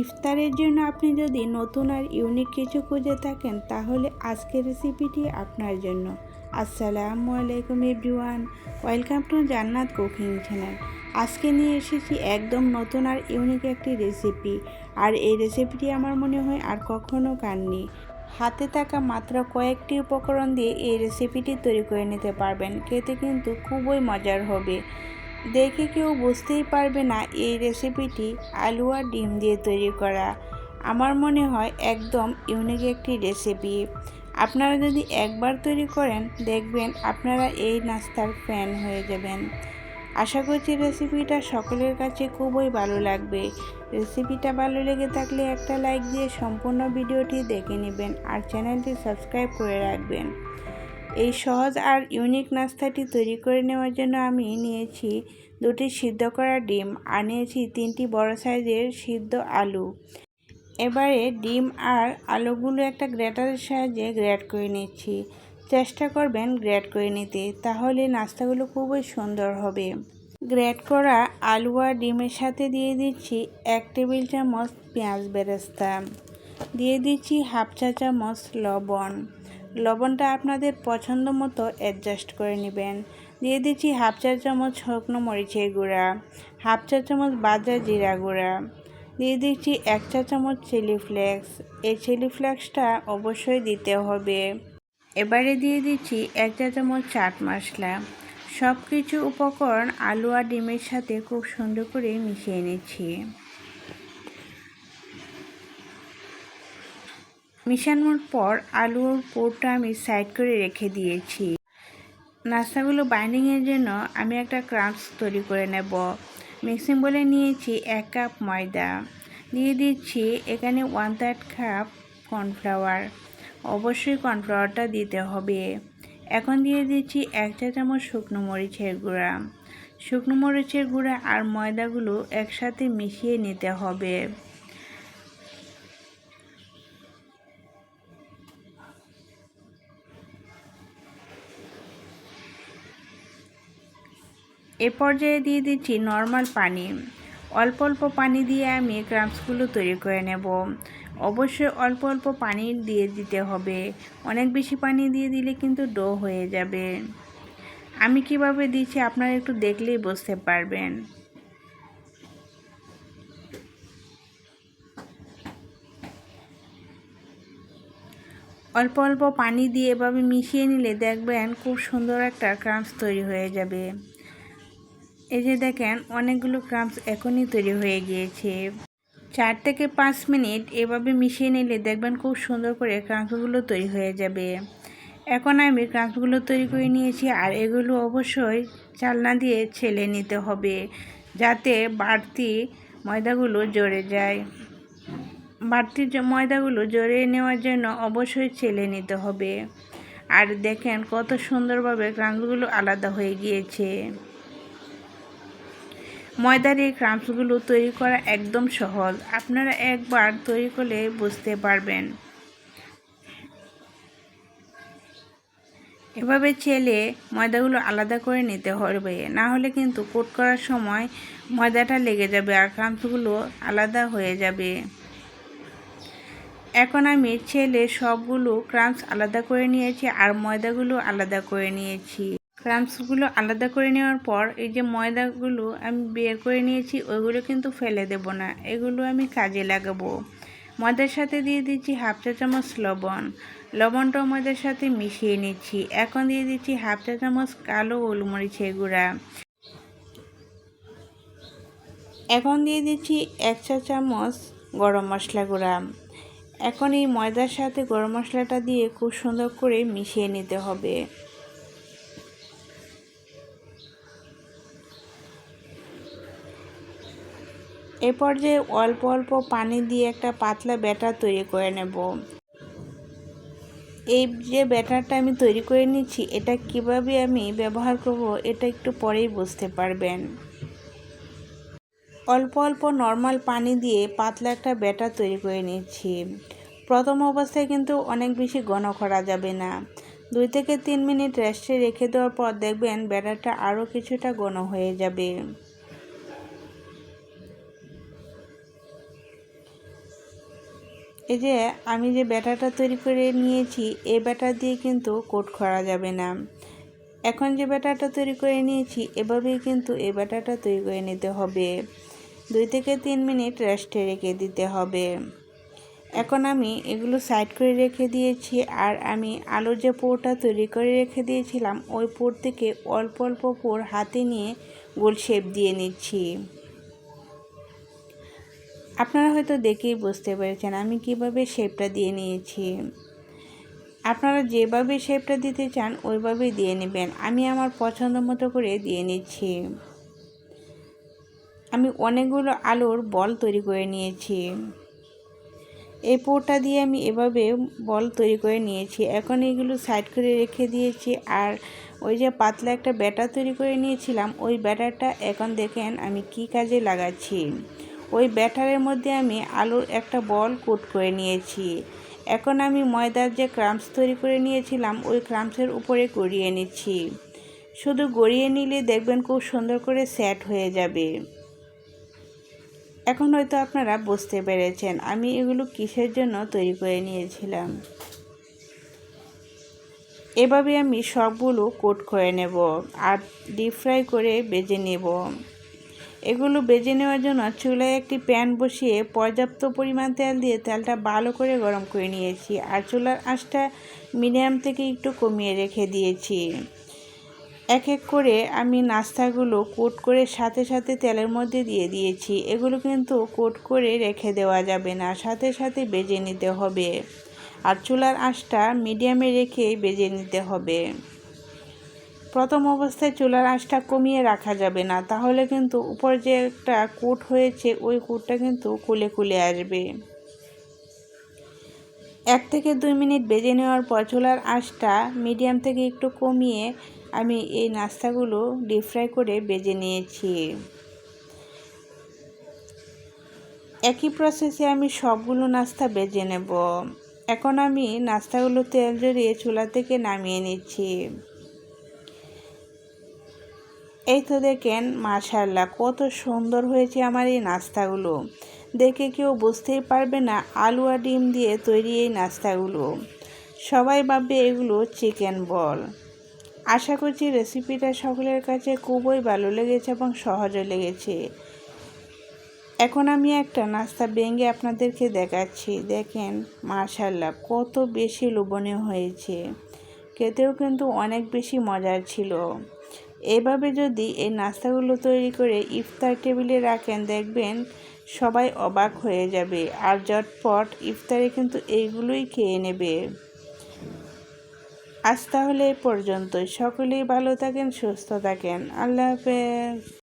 ইফতারের জন্য আপনি যদি নতুন আর ইউনিক কিছু খুঁজে থাকেন, তাহলে আজকের রেসিপিটি আপনার জন্য। আসসালামু আলাইকুম everyone. Welcome to Jannat cooking channel. আজকে নিয়ে এসেছি একদম নতুন আর ইউনিক একটি রেসিপি আর এই রেসিপিটি আমার মনে হয় আর কখনো কাননি হাতে থাকা মাত্র কয়েকটি উপকরণ দিয়ে এই রেসিপিটি তৈরি করে নিতে পারবেন। খেতে কিন্তু খুবই মজার হবে। দেখে কেউ বুঝতেই পারবে না এই রেসিপিটি আলু আর ডিম দিয়ে তৈরি করা। আমার মনে হয় একদম ইউনিক একটি রেসিপি আপনারা যদি একবার তৈরি করেন, দেখবেন আপনারা এই নাস্তার ফ্যান হয়ে যাবেন। আশা করছি রেসিপিটা সকলের কাছে খুবই ভালো লাগবে। রেসিপিটা ভালো লেগে থাকলে একটা লাইক দিয়ে সম্পূর্ণ ভিডিওটি দেখে নেবেন আর চ্যানেলটি সাবস্ক্রাইব করে রাখবেন। এই সহজ আর ইউনিক নাস্তাটি তৈরি করে নেওয়ার জন্য আমি নিয়েছি দুটি সিদ্ধ করা ডিম আর নিয়েছি তিনটি বড় সাইজের সিদ্ধ আলু। এবারে ডিম আর আলুগুলো একটা গ্রেটারের সাহায্যে গ্রেট করে নিচ্ছি। চেষ্টা করবেন গ্রেট করে নিতে, তাহলে নাস্তাগুলো খুবই সুন্দর হবে। গ্রেট করা আলু আর ডিমের সাথে দিয়ে দিচ্ছি এক টেবিল চামচ পেঁয়াজ বেরেস্তা। দিয়ে দিচ্ছি হাফ চা চামচ লবণ। লবণটা আপনাদের পছন্দ মতো অ্যাডজাস্ট করে নেবেন। দিয়ে দিচ্ছি হাফ চা চামচ শুকনো মরিচের গুঁড়া, হাফ চা চামচ বাজা জিরা গুঁড়া, দিয়ে দিচ্ছি এক চা চামচ চিলি ফ্লেক্স এই চিলি ফ্লেক্সটা অবশ্যই দিতে হবে। এবারে দিয়ে দিচ্ছি এক চা চামচ চাট মশলা। সব কিছু উপকরণ আলু আর ডিমের সাথে খুব সুন্দর করে মিশিয়ে নিচ্ছি। মিশানোর পর আলুর পোরটা আমি সাইড করে রেখে দিয়েছি। নাস্তাগুলো বাইন্ডিংয়ের জন্য আমি একটা ক্রাম্পস তৈরি করে নেব। মিক্সিং বলে নিয়েছি এক কাপ ময়দা। দিয়ে দিচ্ছি এখানে ওয়ান থার্ড কাপ কর্নফ্লাওয়ার অবশ্যই কর্নফ্লাওয়ারটা দিতে হবে। এখন দিয়ে দিচ্ছি এক চা চামচ শুকনো মরিচের গুঁড়া। শুকনো মরিচের গুঁড়া আর ময়দাগুলো একসাথে মিশিয়ে নিতে হবে। এ পর্যায়ে দিয়ে দিচ্ছি নর্মাল পানি। অল্প অল্প পানি দিয়ে আমি ক্রাম্পসগুলো তৈরি করে নেব। অবশ্যই অল্প অল্প পানি দিয়ে দিতে হবে। অনেক বেশি পানি দিয়ে দিলে কিন্তু ডো হয়ে যাবে। আমি কীভাবে দিচ্ছি আপনারা একটু দেখলেই বুঝতে পারবেন। অল্প অল্প পানি দিয়ে এভাবে মিশিয়ে নিলে দেখবেন খুব সুন্দর একটা ক্রাম্পস তৈরি হয়ে যাবে। এই যে দেখেন, অনেকগুলো ক্রাম্পস এখনই তৈরি হয়ে গিয়েছে। চার থেকে পাঁচ মিনিট এভাবে মিশিয়ে নিলে দেখবেন খুব সুন্দর করে ক্রাম্পসগুলো তৈরি হয়ে যাবে। এখন আমি ক্রাম্পসগুলো তৈরি করে নিয়েছি আর এগুলো অবশ্যই চালনা দিয়ে ছেলে নিতে হবে যাতে বাড়তি ময়দাগুলো জড়ে যায়। বাড়তি ময়দাগুলো জড়িয়ে নেওয়ার জন্য অবশ্যই ছেলে নিতে হবে। আর দেখেন কত সুন্দরভাবে ক্রাম্পসগুলো আলাদা হয়ে গিয়েছে। ময়দার এই ক্রাম্পসগুলো তৈরি করা একদম সহজ। আপনারা একবার তৈরি করলে বুঝতে পারবেন। এভাবে ছেলে ময়দাগুলো আলাদা করে নিতে হবে। না হলে কিন্তু কোট করার সময় ময়দাটা লেগে যাবে আর ক্রাম্পসগুলো আলাদা হয়ে যাবে। এখন আমি ছেলে সবগুলো ক্রাম্পস আলাদা করে নিয়েছি আর ময়দাগুলো আলাদা করে নিয়েছি। ক্রাম্পসগুলো আলাদা করে নেওয়ার পর এই যে ময়দাগুলো আমি বের করে নিয়েছি, ওইগুলো কিন্তু ফেলে দেব না। এগুলো আমি কাজে লাগাবো। ময়দার সাথে দিয়ে দিচ্ছি হাফ চা চামচ লবণ। লবণটাও ময়দার সাথে মিশিয়ে নিচ্ছি। এখন দিয়ে দিচ্ছি হাফ চা চামচ কালো গোলমরিচের গুঁড়া। এখন দিয়ে দিচ্ছি এক চা চামচ গরম মশলা গুঁড়া। এখন এই ময়দার সাথে গরম মশলাটা দিয়ে খুব সুন্দর করে মিশিয়ে নিতে হবে। এ যে অল্প অল্প পানি দিয়ে একটা পাতলা ব্যাটার তৈরি করে নেব। এই যে ব্যাটারটা আমি তৈরি করে নিচ্ছি, এটা কীভাবে আমি ব্যবহার করব এটা একটু পরেই বুঝতে পারবেন। অল্প অল্প নর্মাল পানি দিয়ে পাতলা একটা ব্যাটার তৈরি করে নিচ্ছি। প্রথম অবস্থায় কিন্তু অনেক বেশি ঘন করা যাবে না। দুই থেকে তিন মিনিট রেস্টে রেখে দেওয়ার পর দেখবেন ব্যাটারটা আরও কিছুটা ঘন হয়ে যাবে। এই যে আমি যে ব্যাটাটা তৈরি করে নিয়েছি এই ব্যাটা দিয়ে কিন্তু কোট করা যাবে না। এখন যে ব্যাটাটা তৈরি করে নিয়েছি, এভাবেই কিন্তু এই ব্যাটাটা তৈরি করে নিতে হবে। দুই থেকে তিন মিনিট রেস্টে রেখে দিতে হবে। এখন আমি এগুলো সাইড করে রেখে দিয়েছি, আর আমি আলুর যে পোরটা তৈরি করে রেখে দিয়েছিলাম, ওই পোর থেকে অল্প অল্প পোর হাতে নিয়ে গোল শেপ দিয়ে নিচ্ছি। আপনারা হয়তো দেখেই বুঝতে পেরেছেন আমি কীভাবে শেপটা দিয়ে নিয়েছি। আপনারা যেভাবে শেপটা দিতে চান ওইভাবেই দিয়ে নেবেন। আমি আমার পছন্দ মতো করে দিয়ে নিচ্ছি। আমি অনেকগুলো আলুর বল তৈরি করে নিয়েছি। এই পোটা দিয়ে আমি এভাবে বল তৈরি করে নিয়েছি। এখন এগুলো সাইড করে রেখে দিয়েছি আর ওই যে পাতলা একটা ব্যাটার তৈরি করে নিয়েছিলাম, ওই ব্যাটারটা এখন দেখেন আমি কি কাজে লাগাচ্ছি। ওই ব্যাটারের মধ্যে আমি আলুর একটা বল কোট করে নিয়েছি। এখন আমি ময়দার যে ক্রামস তৈরি করে নিয়েছিলাম, ওই ক্রামসের উপরে গড়িয়ে নিচ্ছি। শুধু গড়িয়ে নিলে দেখবেন খুব সুন্দর করে সেট হয়ে যাবে। এখন হয়তো আপনারা বুঝতে পেরেছেন আমি এগুলো কিসের জন্য তৈরি করে নিয়েছিলাম। এভাবে আমি সবগুলো কোট করে নেব আর ডিপ ফ্রাই করে বেজে নেব। এগুলো বেজে নেওয়ার জন্য চুলায় একটি প্যান বসিয়ে পর্যাপ্ত পরিমাণ তেল দিয়ে তেলটা ভালো করে গরম করে নিয়েছি আর চুলার আঁচটা মিডিয়াম থেকে একটু কমিয়ে রেখে দিয়েছি। এক এক করে আমি নাস্তাগুলো কোট করে সাথে সাথে তেলের মধ্যে দিয়ে দিয়েছি। এগুলো কিন্তু কোট করে রেখে দেওয়া যাবে না, সাথে সাথে বেজে নিতে হবে। আর চুলার আঁচটা মিডিয়ামে রেখে বেজে নিতে হবে। প্রথম অবস্থায় চুলার আঁচটা কমিয়ে রাখা যাবে না। তাহলে কিন্তু উপর যে একটা কোট হয়েছে, ওই কোটটা কিন্তু কুলে কুলে আসবে। এক থেকে দুই মিনিট বেজে নেওয়ার পর চুলার আঁচটা মিডিয়াম থেকে একটু কমিয়ে আমি এই নাস্তাগুলো ডিপ ফ্রাই করে বেজে নিয়েছি। একই প্রসেসে আমি সবগুলো নাস্তা বেজে নেব। এখন আমি নাস্তাগুলো তেল জড়িয়ে চুলা থেকে নামিয়ে নিচ্ছি। এই তো দেখেন মাশাল্লাহ কত সুন্দর হয়েছে আমার এই নাস্তাগুলো। দেখে কেউ বুঝতেই পারবে না আলু আর ডিম দিয়ে তৈরি এই নাস্তাগুলো। সবাই ভাববে এগুলো চিকেন বল। আশা করছি রেসিপিটা সকলের কাছে খুবই ভালো লেগেছে এবং সহজও লেগেছে। এখন আমি একটা নাস্তা ভেঙে আপনাদেরকে দেখাচ্ছি। দেখেন মাশাল্লাহ কত বেশি লোভনীয় হয়েছে। খেতেও কিন্তু অনেক বেশি মজার ছিল। এভাবে যদি এই নাস্তাগুলো তৈরি করে ইফতার টেবিলে রাখেন, দেখবেন সবাই অবাক হয়ে যাবে আর জটপট ইফতারে কিন্তু এইগুলোই খেয়ে নেবে। আজ তাহলে এ পর্যন্ত সকলেই ভালো থাকেন, সুস্থ থাকেন। আল্লাহ হাফেজ।